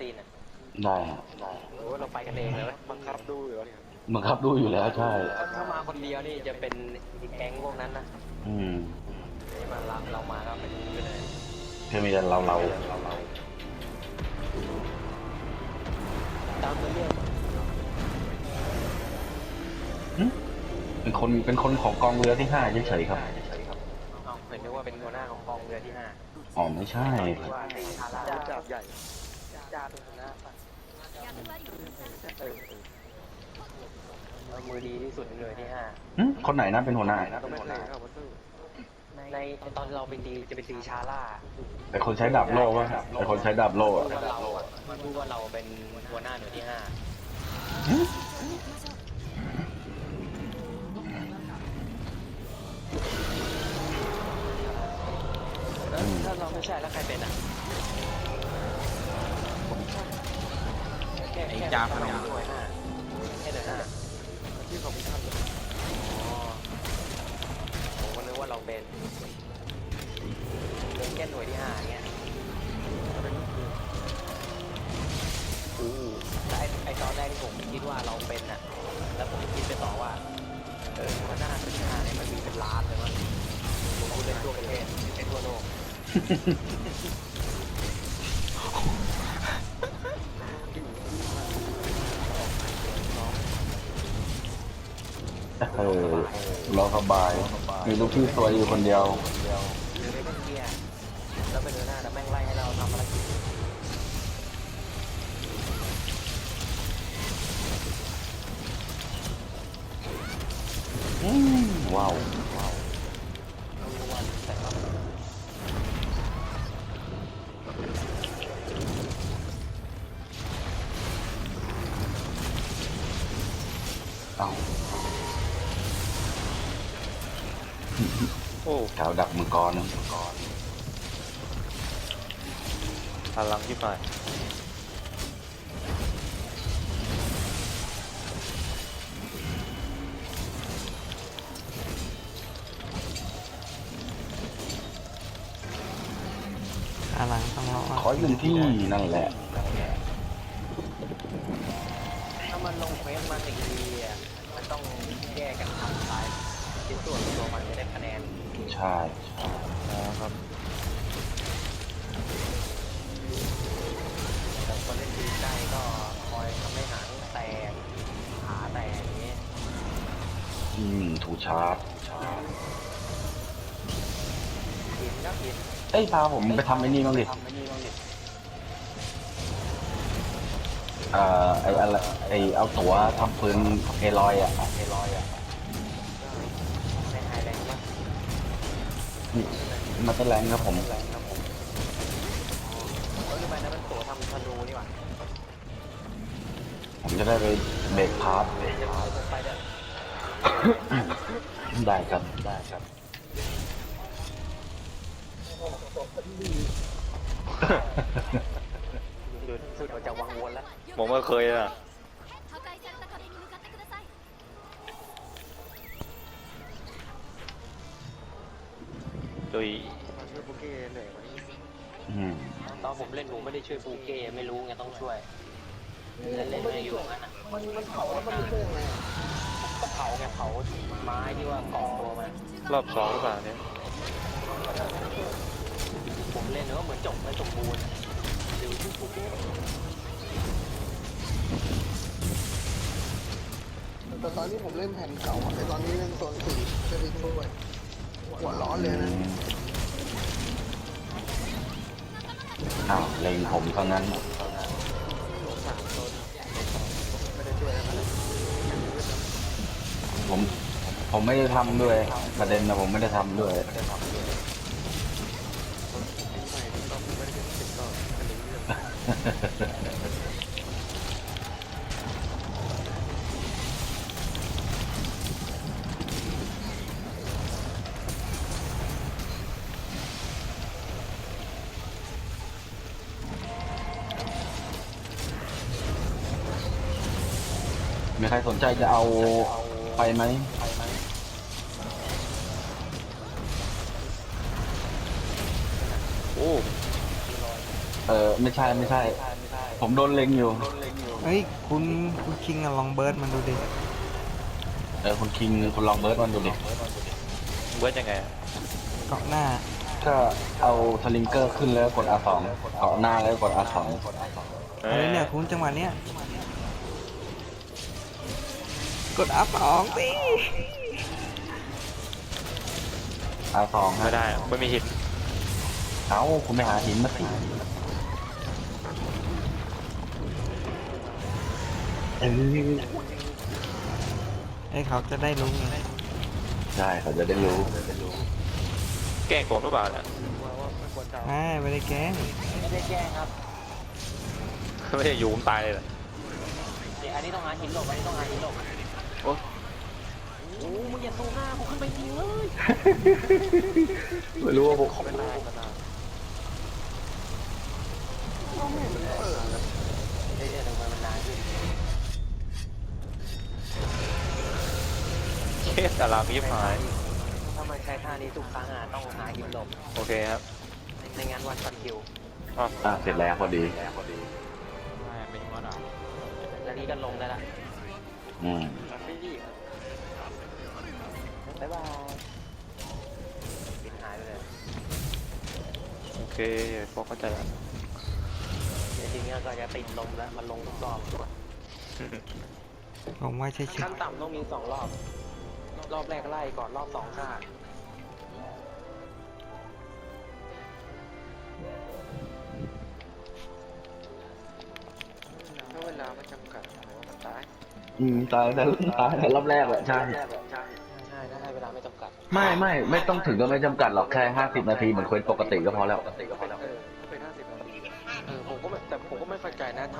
ตีนอะได้ฮะโอ้เราไปกันเองเลยบังคับดูอยู่แล้วเนี่ยบังคับดูอยู่แล้วใช่ ถ้ามาคนเดียวนี่จะเป็นอีกแก๊งพวกนั้นนะอืมนี่มาเราเรามาก็เป็นไปเลยแค่มีแต่เราเราตามเรื่องหึเป็นคนเป็นคนของกองเรือที่ห้าเฉยๆครับเอาเห็นนึกว่าเป็นหัวหน้าของกองเรือที่ห้าอ๋อไม่ใช่ ว่าตีชาลาจับใหญ่ จาเป็นหัวหน้าป่ะเออเออมือดีที่สุดเรือที่ห้าหึคนไหนนะเป็นหัวหน้า ในตอนเราไปตีจะไปตีชาล่าแต่คนใช้ดาบโล่วะแต่คนใช้ดาบโล่อะว่าเรามันรู้ว่าเราเป็นหัวหน้าหน่วยที่ห้า ไอ้จาพนมหน่วยห้าแค่หน่วยห้าที่ของท่านอ๋อผมก็นึกว่าเราเป็นเป็นแค่หน่วยที่ห้าเงี้ยอู้แต่ไอ้ไอตอนแรกที่ผมคิดว่าเราเป็นอะ แล้วผมคิดไปต่อว่า เออหัวหน้าหน่วยที่ห้าเนี่ยมันมีเป็นล้านเลยมั้งผมพูดเป็นทั่วประเทศเป็นทั่วโลก เราสบายมีลูกพี่สวยอยู่คนเดียวหรือไม่เป็นเกียร์แล้วเป็นหัวหน้าแล้วแม่งไล่ให้เราทำภารกิจอืมว้าว โอ้กาวดักมังกรนะพลังที่ไปอาหลังต้องรอขอยืนที่นั่นแหละ ใช่นะครับแต่คนเล่นดีได้ก็คอยทำให้หางแตกขาแตกอย่างนี้อืมถูกชาร์จหินก็หินเอ้ยพาผมไปทำไอ้นี่บ้างดิ ทำไม่นี่บ้างดิเอ่อไอ้อะไรไอ้เอาตั๋วทำปืนเอลอยอะเอลอยอะ มันเป็นแรงครับผมแรงครับผมเออทำไมนะมันตัวทำธนูนี่หว่าผมจะได้ไปเบรกพาร์ทเดี๋ยวจะไปจะไปเด้อได้ครับได้ครับดูสุดออกจากวังวนแล้วผมก็เคยอะ โดยช่วยโปเก้เหนื่อยไหมอืมตอนผมเล่นผมไม่ได้ช่วยปูเก้ไม่รู้ไงต้องช่วยเล่นเล่นไม่อยู่งั้นอะมันมันเผาแล้วมันช่วยไงก็เผาไงเผาไม้ที่ว่าเกาะตัวมันรอบสองหรือเปล่าเนี่ยผมเล่นแล้วก็เหมือนจบไม่สมบูรณ์อะหรือที่ปูเก้แต่ตอนนี้ผมเล่นแผ่นเก่าอะแต่ตอนนี้เล่นโซนสี่จะไปช่วย หัวร้อนเลยนะ อ้าวเล็งผมเท่านั้นผม ผมไม่ได้ทำด้วย ประเด็นนะผมไม่ได้ทำด้วยมี ใครสนใจจะเอาไปไหมโอ้ เออไม่ใช่ไม่ใช่ไม่ใช่ ผมโดนเล็งอยู่ เฮ้ย คุณคุณคิงอะลองเบิร์ดมันดูดิ เออคุณคิงคุณลองเบิร์ดมันดูดิเบิร์ดยังไงเกาะหน้า ก็เอาสลิงเกอร์ขึ้นแล้วกด R2 เกาะหน้าแล้วกด R2 เอาเลยเนี่ยคุณจังหวะเนี้ย กดอัพสองสิ R2 ฮะไม่ได้ไม่มีหินเอ้าคุณไปหาหินมาสิเออไอ้เขาจะได้รู้ไงใช่เขาจะได้รู้แกล้งผมหรือเปล่าเนี่ยอ่าไม่ได้แกล้งไม่ได้แกล้งครับไม่ได้อยู่ผมตายเลยเหรอเดี๋ยวอันนี้ต้องหาหินหลบอันนี้ต้องหาหินหลบ โอ้โอ้มึงอย่าตูหน้ากูขึ้นไปทีเลยไม่รู้ว่าผมเป็นนาเป็นนายเอ๊ะทำไมมันนานขึ้นเคสแต่ลามีหาย ถ้ามันใช้ท่านี้ทุกครั้งอะต้องหาหินหลบโอเคครับในงานวันฟันคิวอ๋ออะเสร็จแล้วพอดีแล้วนี่ก็ลงได้ละอืม บ๊ายบายบินหายไปเลยโอเคพอเข้าใจแล้วเดี๋ยวทีนี้ก็จะติดลมแล้ว มันลงทุกรอบผมว่าใช่ใช่ขั้นต่ำต้องมีสองรอบ รอบแรกไล่ก่อนรอบสองฆ่าถ้าเวลาไม่จำกัดมันตาย อืมตายแต่ตายแต่รอบแรกแหละใช่ ใช่ถ้าให้เวลาไม่จำกัดไม่ไม่ไม่ต้องถึงก็ไม่จำกัดหรอกแค่ห้าสิบนาทีเหมือนเควสปกติก็พอแล้วปกติก็เออเป็นห้าสิบนาทีเออผมก็แต่ผมก็ไม่เข้าใจนะทำ